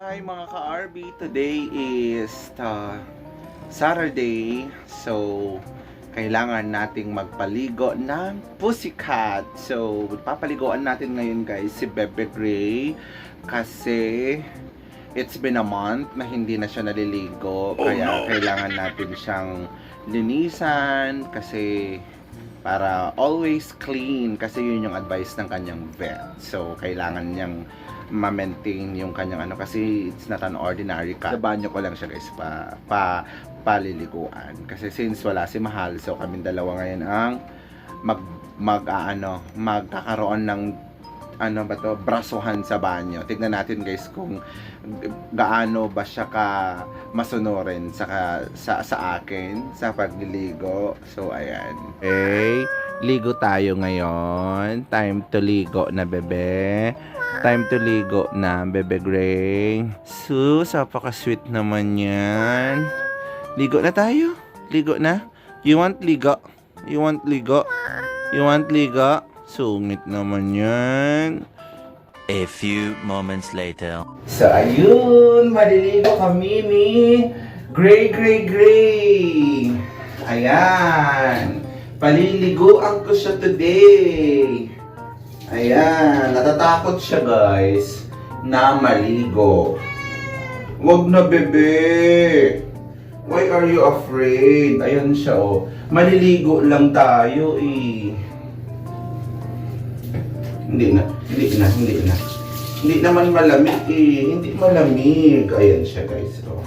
Hi mga ka-RB, today is uh, Saturday, so kailangan nating magpaligo ng pussycat. So, papaligoan natin ngayon guys si Bebe Gray kasi it's been a month na hindi na siya naliligo. kaya kailangan natin siyang linisan kasi para always clean kasi yun yung advice ng kanyang vet. So, kailangan niyang ma-maintain yung kanyang ano kasi it's not an ordinary cat. Sa banyo ko lang siya guys pa, pa paliliguan. Kasi since wala si Mahal, so kami dalawa ngayon ang mag mag ano, magkakaroon ng ano ba to, brasuhan sa banyo. Tignan natin guys kung gaano ba siya ka masunurin sa sa sa akin sa pagliligo. So ayan. Okay, ligo tayo ngayon. Time to ligo na bebe. Time to ligo na, Bebe Gray. Sus, apaka-sweet naman yan. Ligo na tayo. Ligo na. You want ligo? You want ligo? You want ligo? Sungit naman yan. A few moments later. So, ayun. Maliligo kami ni Gray Gray Gray. Ayan. Paliliguan ko siya today. Ayan. Natatakot siya, guys, na maligo. Wag na, bebe. Why are you afraid? Ayan siya, oh. Maliligo lang tayo, eh. Hindi na, hindi na, hindi na. Hindi naman malamig eh. Hindi malamig. Ayan siya guys. Oh.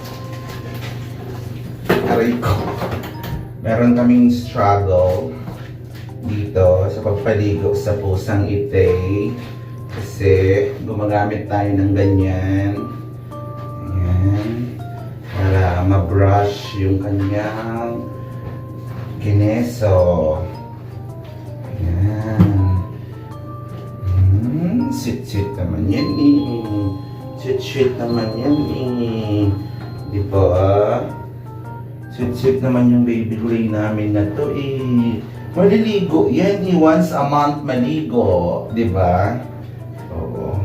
Aray ko. Meron kaming struggle dito sa pagpaligo sa pusang ite. Kasi gumagamit tayo ng ganyan. Ayan. Para ma-brush yung kanyang kineso. Ayan. Hmm, sweet-sweet naman yan eh. Sweet-sweet naman yan eh. Di ba? Sweet-sweet naman yung baby gray namin na to eh. Maliligo yan eh. Once a month maligo. Ba? Oo.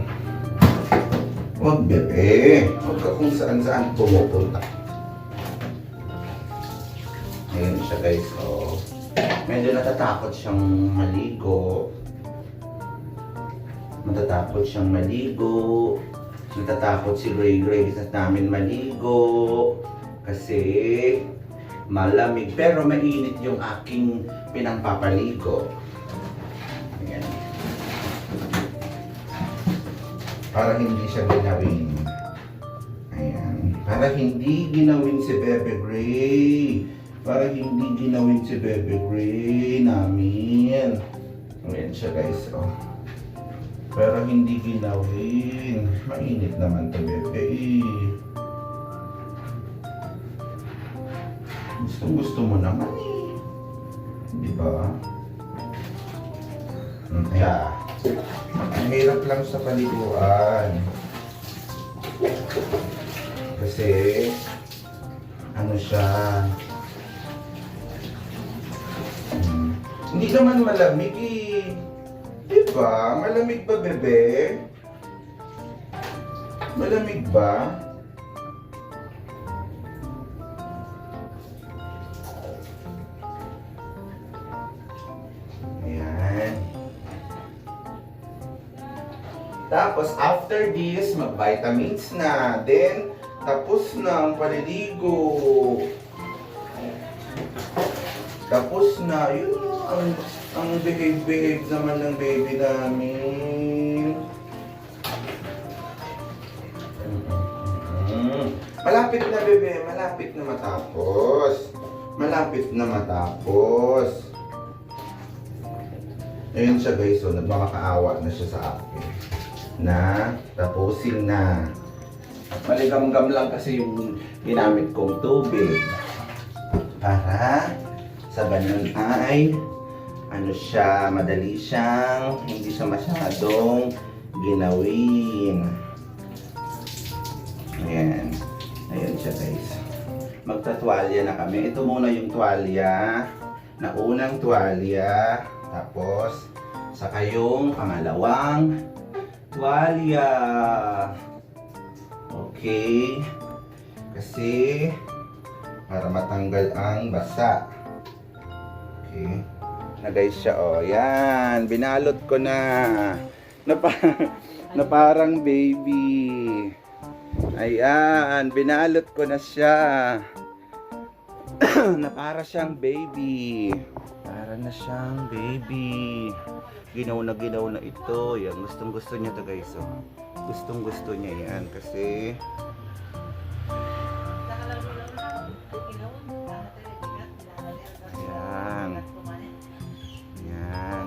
Huwag bebe. Huwag ka kung saan-saan pumupunta. Ayan siya guys. Oh. Medyo natatakot siyang maligo matatakot siyang maligo. Natatakot si Gray Gray sa namin maligo. Kasi malamig. Pero mainit yung aking pinangpapaligo. Ayan. Para hindi siya ginawin. Ayan. Para hindi ginawin si Bebe Gray. Para hindi ginawin si Bebe Gray namin. Ayan siya guys. Oh. Pero hindi ginawin. Mainit naman to, bebe. eh. Gusto gusto mo naman eh. Di ba? Hmm, Kaya, ang hirap lang sa paliguan. Kasi, ano siya, hmm, hindi naman malamig eh. Di ba? Malamig ba, bebe? Malamig ba? Tapos, after this, mag-vitamins na. Then, tapos na ang paliligo. Tapos na, yun na, ang, ang behave-behave naman ng baby namin. Mm. Malapit na bebe, malapit na matapos. Malapit na matapos. Ayun siya guys, so nagmamakaawa na siya sa akin. Na, tapusin na. Maligam-gam lang kasi yung ginamit kong tubig. Para sa ganun ay ano siya, madali siyang hindi siya masyadong ginawin. Ayan. Ayan siya guys. Magtatwalya na kami. Ito muna yung tuwalya. Na unang tuwalya. Tapos, saka yung pangalawang tuwalya. Okay. Kasi para matanggal ang basa. Okay. Na guys siya oh. Yan, binalot ko na. Na, pa- na parang baby. Ayan, binalot ko na siya. na para siyang baby. Para na siyang baby. Ginaw na ginaw na ito. Yan, gustong gusto niya to guys. Oh. Gustong gusto niya yan kasi Yan. Yan.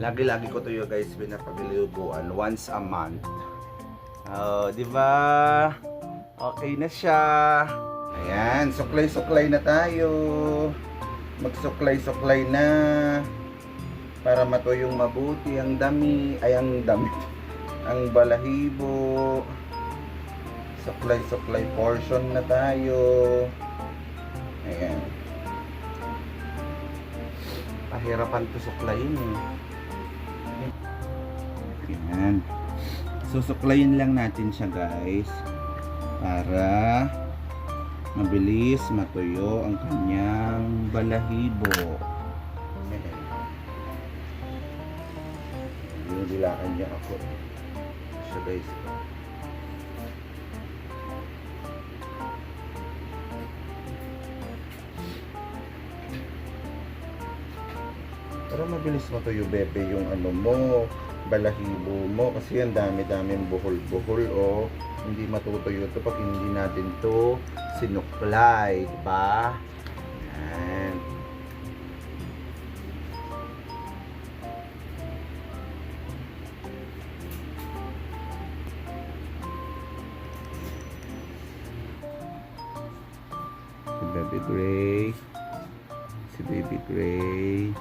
Lagi-lagi ko to yung guys pinapagilibuan once a month. Oh, di ba? Okay na siya. Ayan, suklay-suklay na tayo. Magsuklay-suklay na. Para matuyong mabuti ang dami, ay ang dami, ang balahibo. Suklay-suklay portion na tayo. Ayan. Pahirapan to suklayin eh. Ayan. Susuklayin lang natin siya guys. Para mabilis matuyo ang kanyang balahibo. Ayan. Binibilaan niya ako. Siya guys. Para mabilis matuyo bebe yung ano mo, balahibo mo kasi ang dami-daming buhol-buhol o hindi matutuyo to pag hindi natin to sinuklay, di ba? Yan. Si Baby Gray. Si Baby Gray.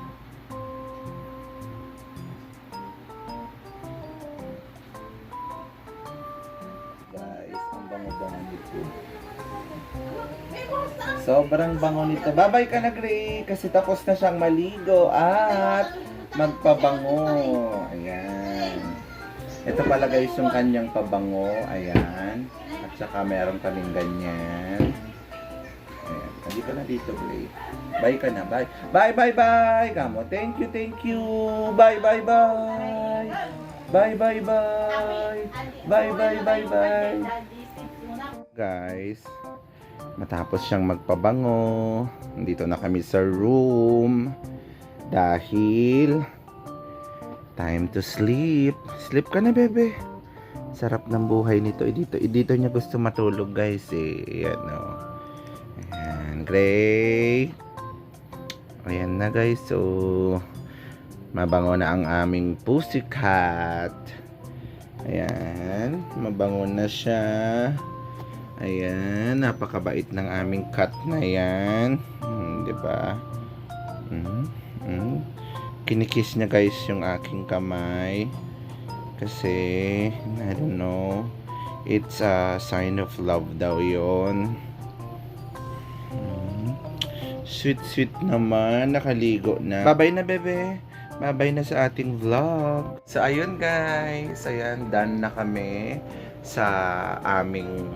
Ang bango-bango nito. Sobrang bango nito. Babay ka na, Gray. Kasi tapos na siyang maligo at magpabango. Ayan. Ito pala guys yung kanyang pabango. Ayan. At saka meron kaming ganyan. Ayan. Hindi ka na dito, Gray. Bye ka na. Bye. Bye, bye, bye. Kamo. Thank you, thank you. Bye, bye, bye. Bye, bye, bye. Bye, bye, bye, bye. Guys, matapos siyang magpabango, dito na kami sa room dahil time to sleep. Sleep ka na, bebe. Sarap ng buhay nito. Eh, dito, eh, dito niya gusto matulog, guys. Eh, yan, oh. Ayan, Gray. Ayan na, guys. So, mabango na ang aming pussycat. Ayan, mabango na siya. Ayan, napakabait ng aming cat na yan. Hmm, ba? Hmm, hmm. Kinikiss niya guys yung aking kamay. Kasi, I don't know, it's a sign of love daw yon. Hmm. Sweet, sweet naman. Nakaligo na. Babay na, bebe. Babay na sa ating vlog. So, ayun guys. Ayan, done na kami sa aming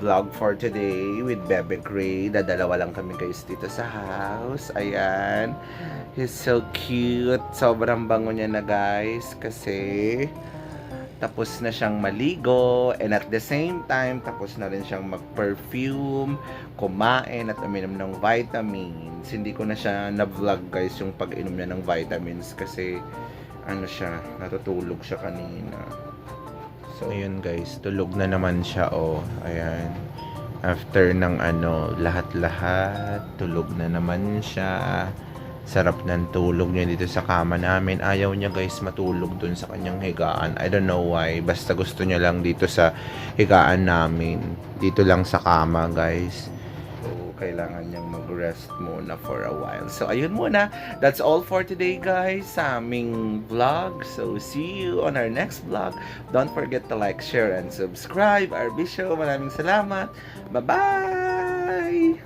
vlog for today with Bebe Gray. Dadalawa lang kami guys dito sa house. Ayan. He's so cute. Sobrang bango niya na guys. Kasi tapos na siyang maligo and at the same time tapos na rin siyang mag-perfume, kumain at uminom ng vitamins. Hindi ko na siya na-vlog guys yung pag-inom niya ng vitamins kasi ano siya, natutulog siya kanina. So, ayun guys, tulog na naman siya, oh. Ayan. After ng ano, lahat-lahat, tulog na naman siya. Sarap ng tulog niya dito sa kama namin. Ayaw niya guys matulog dun sa kanyang higaan. I don't know why. Basta gusto niya lang dito sa higaan namin. Dito lang sa kama guys kailangan niyang mag-rest muna for a while. So, ayun muna. That's all for today, guys, sa aming vlog. So, see you on our next vlog. Don't forget to like, share, and subscribe. RB Show, maraming salamat. Bye-bye!